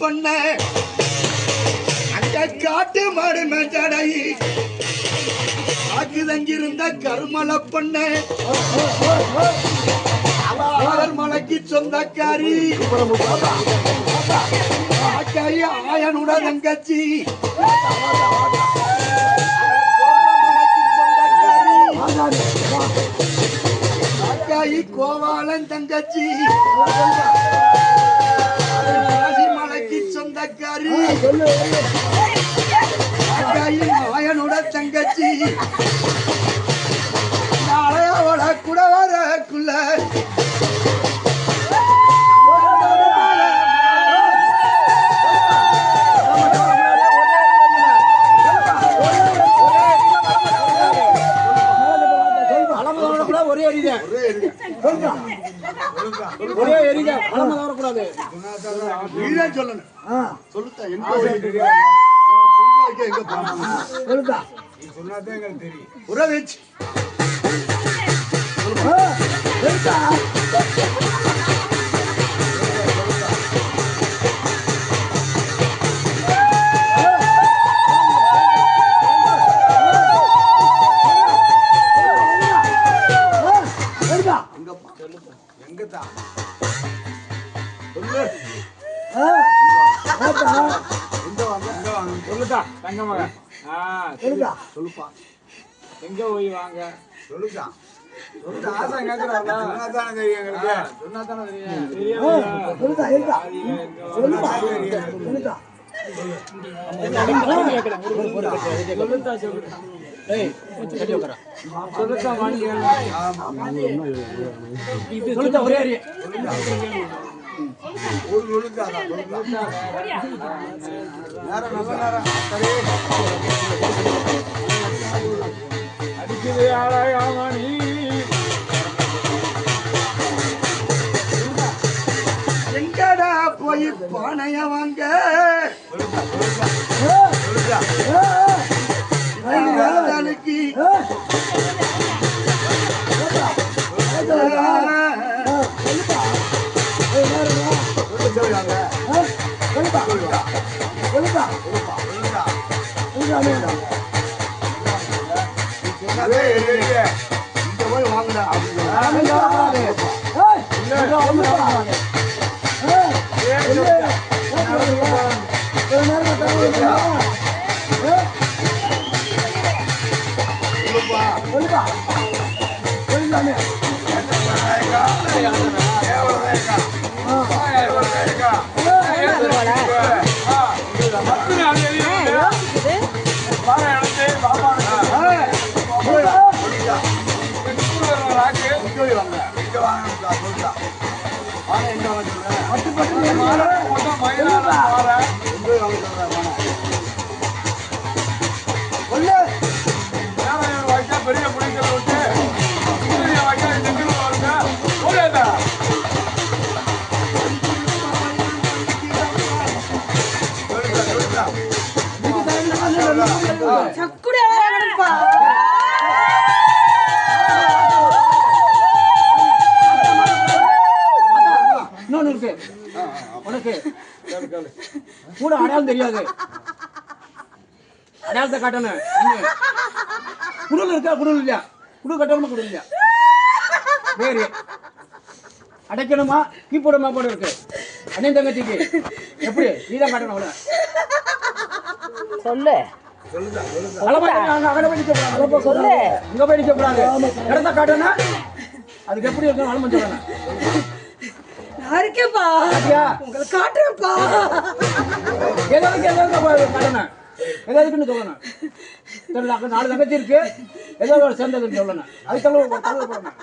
பொண்ண. அங்க காட்டு மாடு மேச்சடை ஆக்கு தங்கியிருந்த கருமல பொண்ண. மலைக்கு சொந்தக்காரி. ஆயனுடன் தங்கச்சி கோவாலன் தங்கச்சி. சொந்தக்காரி ஆக்காயி ஆயனுட தங்கச்சி. நாளை அவள கூட வரக்குள்ள. ஒரே எரிதான் ஒரே எரிதான் அலமதம் வரக்கூடாது. நீதான் சொல்லணும். சொல்லுத்தா எங்க வைக்க எங்க போகணும் சொல்லுதா உற வச்சு சொல்லுதா தங்க மகன். ஆ சொல்லுதா சொல்லுப்பா. எங்க போய் வாங்க? சொல்லுதா சொல்லுதா ஆசை ஒரே எரி ஒரு சொல்லுதாதா சொல்லுதா நேரம் நல்ல நேரம் சரி அடிக்குது ஆளாயாமா நீ எங்கடா போய் பானைய வாங்க சொல்லுதா சொல்லுதா சொல்லுதா சொன்னதே எரிய இங்க போய் வாங்கடா அப்படின்னு இங்க போய் வாங்க இங்க வாங்க சொல்லுதா சொல்லுதா சொல்லுதா இன்னொன்னு இருக்கு உனக்கு கூட அடையாளம் தெரியாது அடையாளத்தை காட்டணும் ஒண்ணு. குடல் இருக்கா குடல் இல்லையா குடு கட்டணுமா குடல் இல்லையா வேறு அடைக்கணுமா கீப்போட மாப்பாடு இருக்கு அண்ணன் தங்கச்சிக்கு. எப்படி? நீதான் காட்டணும் அவளை சொல்லு. சொல்லு. இங்க போய் நிக்க கூடாது. இடத்த காட்டணும் அதுக்கு எப்படி நான் இருக்கேன்ப்பா. பாத்தியா உங்களுக்கு காட்டுறேன்ப்பா. எதாவது எதாவது எதாவதுக்குன்னு சொல்லணும். தெரியல நாலு தங்கச்சி இருக்கு. ஒரு சேர்ந்ததுன்னு சொல்லணும். அது தள்ள தள்ள போடணும்?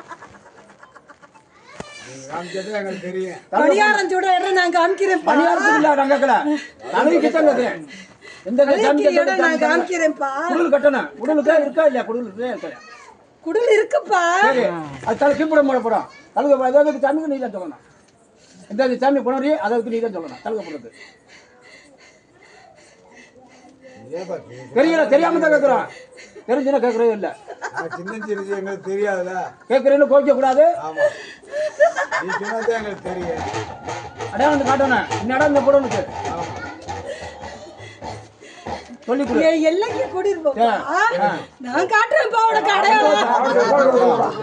பணியாரம் சுட காமிக்கிறேன்ப்பா. பணியாரத்துக்கு இல்ல நாங்கக்கல தலைக்கு தான் கேட்கிறேன் நான் குடல் கட்டணும். குடலுக்கா இருக்கா இல்லையா? குடலுக்கு குடல் இருக்குப்பா. அது தலை சிம்பிடம் போட போறோம் சாமி குணரி அதற்கு நீ தான் போடுறது. தெரியல தெரியாம தான் கேட்கிறோம் தெரிஞ்சுன்னா கேட்கறதே இல்லை. சின்ன சிறு எங்களுக்கு தெரியாதுல. கேட்கறேன்னு கோவிக்க கூடாது ஆமா. நீ சொன்னதே எங்களுக்கு தெரியும். அடையாளம் காட்டணும். போடணும் சரி சரி சரி. சரி இருப்போம் நான் காட்டுறேன் பா உனக்கு அடையாளம்